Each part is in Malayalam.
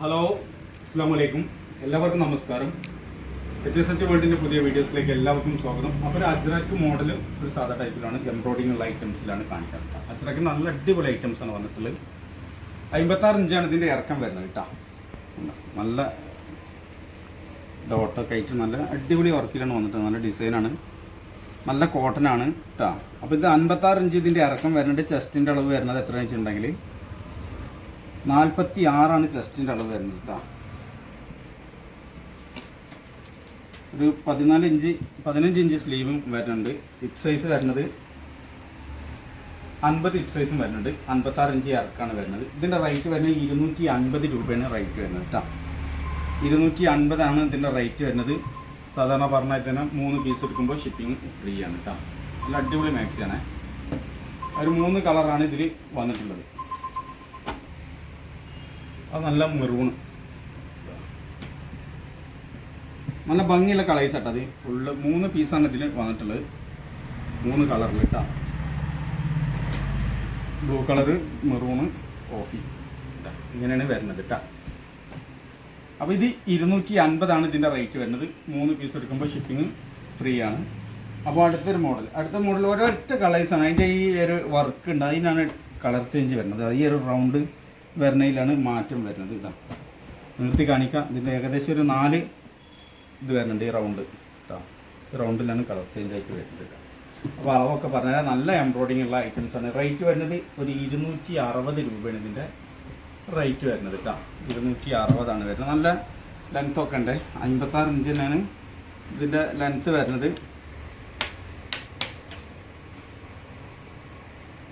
ഹലോ അസ്സാം വലൈക്കും എല്ലാവർക്കും നമസ്കാരം. എച്ച് എസ് എച്ച് വേൾഡിന്റെ പുതിയ വീഡിയോസിലേക്ക് എല്ലാവർക്കും സ്വാഗതം. അപ്പോൾ അജ്രക്ക് മോഡൽ ഒരു സാധാ ടൈപ്പിലാണ് എംബ്രോയിഡിംഗ് ഉള്ള ഐറ്റംസിലാണ് കാണിക്കുന്നത് അജ്രക്ക് നല്ല അടിപൊളി ഐറ്റംസ് ആണ് വന്നിട്ടുള്ളത്. അമ്പത്താറ് ഇഞ്ചാണ് ഇതിന്റെ ഇറക്കം വരുന്നത് കേട്ടോ. നല്ല ഡോട്ടൊക്കെ ആയിട്ട് നല്ല അടിപൊളി വർക്കിലാണ് വന്നിട്ട് നല്ല ഡിസൈനാണ് നല്ല കോട്ടൺ ആണ് കേട്ടോ. അപ്പോൾ ഇത് അൻപത്താറ് ഇഞ്ച് ഇതിന്റെ ഇറക്കം വരുന്നുണ്ട്. ചെസ്റ്റിന്റെ അളവ് വരുന്നത് എത്ര വെച്ചിട്ടുണ്ടെങ്കിൽ നാൽപ്പത്തി ആറാണ് ചെസ്റ്റിന്റെ അളവ് വരുന്നത് കേട്ടോ ഒരു പതിനാല് ഇഞ്ച് പതിനഞ്ച് ഇഞ്ച് സ്ലീവും വരുന്നുണ്ട്. ഹിപ് സൈസ് വരുന്നത് അൻപത് ഹിപ് സൈസും വരുന്നുണ്ട്. അൻപത്താറ് ഇഞ്ച് ഇറക്കാണ് വരുന്നത്. ഇതിന്റെ റേറ്റ് വരുന്നത് ഇരുന്നൂറ്റി അൻപത് രൂപയാണ് റേറ്റ് വരുന്നത് കേട്ടോ ഇരുന്നൂറ്റി അൻപതാണ് ഇതിന്റെ റേറ്റ് വരുന്നത്. സാധാരണ പറഞ്ഞാൽ തന്നെ മൂന്ന് പീസ് എടുക്കുമ്പോൾ ഷിപ്പിംഗ് ഫ്രീ ആണ് കേട്ടോ നല്ല അടിപൊളി മാക്സിയാണ് ഒരു മൂന്ന് കളറാണ് ഇതിൽ വന്നിട്ടുള്ളത്. അത് നല്ല മെറൂണ്. നല്ല ഭംഗിയുള്ള കളേഴ്സ് ആട്ടോ അത്. ഫുള്ള് മൂന്ന് പീസാണ് ഇതിൽ വന്നിട്ടുള്ളത്. മൂന്ന് കളറിൽ ഇട്ടാ. ബ്ലൂ കളറ് മെറൂണ് കോഫി ഇങ്ങനെയാണ് വരുന്നത് ഇട്ടാ. അപ്പോൾ ഇത് ഇരുന്നൂറ്റി അൻപതാണ് ഇതിന്റെ റേറ്റ് വരുന്നത്. മൂന്ന് പീസ് എടുക്കുമ്പോൾ ഷിപ്പിംഗ് ഫ്രീ ആണ്. അപ്പോൾ അടുത്തൊരു മോഡൽ അടുത്ത മോഡൽ ഒരൊറ്റ കളേഴ്സാണ് അതിന്റെ ഈ ഒരു വർക്ക് ഉണ്ട്. അതിനാണ് കളർ ചേഞ്ച് വരുന്നത്. ഈ ഒരു റൗണ്ട് വരുന്നതിലാണ് മാറ്റം വരുന്നത്. ഇതാ. നിർത്തി കാണിക്കാം. ഇതിന്റെ ഏകദേശം ഒരു നാല് ഇത് വരുന്നുണ്ട് ഈ റൗണ്ട് കേട്ടോ റൗണ്ടിലാണ് കളർ ചേഞ്ച് ആയിട്ട് വരുന്നത്. അപ്പോൾ അളവൊക്കെ പറഞ്ഞാൽ നല്ല എംബ്രോയിഡിംഗ് ഉള്ള ഐറ്റംസ് ആണ്. റേറ്റ് വരുന്നത് ഒരു ഇരുന്നൂറ്റി അറുപത് രൂപയാണ് ഇതിന്റെ റേറ്റ് വരുന്നത് കേട്ടോ. ഇരുന്നൂറ്റി അറുപതാണ് വരുന്നത്. നല്ല ലെങ്ത് ഒക്കെ ഉണ്ട്. അമ്പത്താറ് ഇഞ്ചിനാണ് ഇതിന്റെ ലെങ്ത്ത് വരുന്നത്.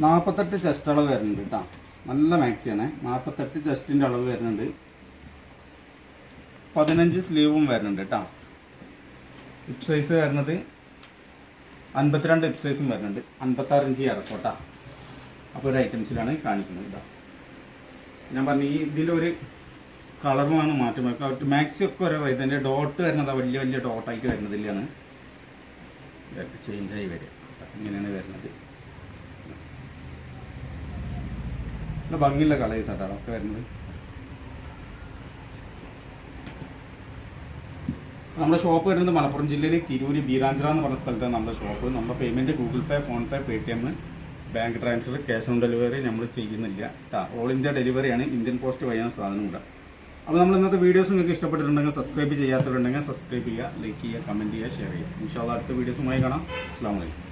നാൽപ്പത്തെട്ട് ചെസ്റ്റ് അളവ് വരുന്നുണ്ട് കേട്ടോ. നല്ല മാക്സിയാണ് നാൽപ്പത്തെട്ട് ചെസ്റ്റിന്റെ അളവ് വരുന്നുണ്ട്. പതിനഞ്ച് സ്ലീവും വരുന്നുണ്ട് കേട്ടോ ഹിപ്പ് സൈസ് വരുന്നത് അൻപത്തിരണ്ട് ഹിപ്പ് സൈസും വരുന്നുണ്ട്. അൻപത്താറ് ഇഞ്ച് ഇറക്കോട്ടാ അപ്പോൾ ഒരു ഐറ്റംസിലാണ് കാണിക്കുന്നത് കേട്ടോ ഞാൻ പറഞ്ഞു ഈ ഇതിലൊരു കളറുമാണ് മാറ്റം വെക്കുക മാക്സി ഒക്കെ ഓരോ ഇതിന്റെ ഡോട്ട് വരുന്നത് വലിയ വലിയ ഡോട്ടായിട്ട് വരുന്നതിലാണ് ചേഞ്ച് ആയി വരിക. ഇങ്ങനെയാണ് വരുന്നത്. നല്ല ഭംഗിയുള്ള കളേഴ്സ് ആട്ടോ ഒക്കെ വരുന്നത്. നമ്മുടെ ഷോപ്പ് വരുന്നത് മലപ്പുറം ജില്ലയിലെ തിരൂര് ബീരാഞ്ചിറ എന്ന് പറഞ്ഞ സ്ഥലത്താണ് നമ്മുടെ ഷോപ്പ്. നമ്മുടെ payment Google Pay PhonePe T M bank transfer cash on delivery നമ്മൾ ചെയ്യുന്നില്ല കേട്ടോ ഓൾ ഇന്ത്യ ഡെലിവറിയാണ് ഇന്ത്യൻ പോസ്റ്റ് വഴിയാണ് സാധനം കൂടെ. അപ്പോൾ നമ്മൾ ഇന്നത്തെ വീഡിയോസ് നിങ്ങൾക്ക് ഇഷ്ടപ്പെട്ടിട്ടുണ്ടെങ്കിൽ സബ്സ്ക്രൈബ് ചെയ്യാത്തവരുണ്ടെങ്കിൽ സബ്സ്ക്രൈബ് ചെയ്യുക ലൈക്ക് ചെയ്യുക കമന്റ് ചെയ്യുക ഷെയർ ചെയ്യുക. ഇൻഷാല്ല അടുത്ത വീഡിയോസുമായി കാണാം. അസ്സാം വലൈക്കും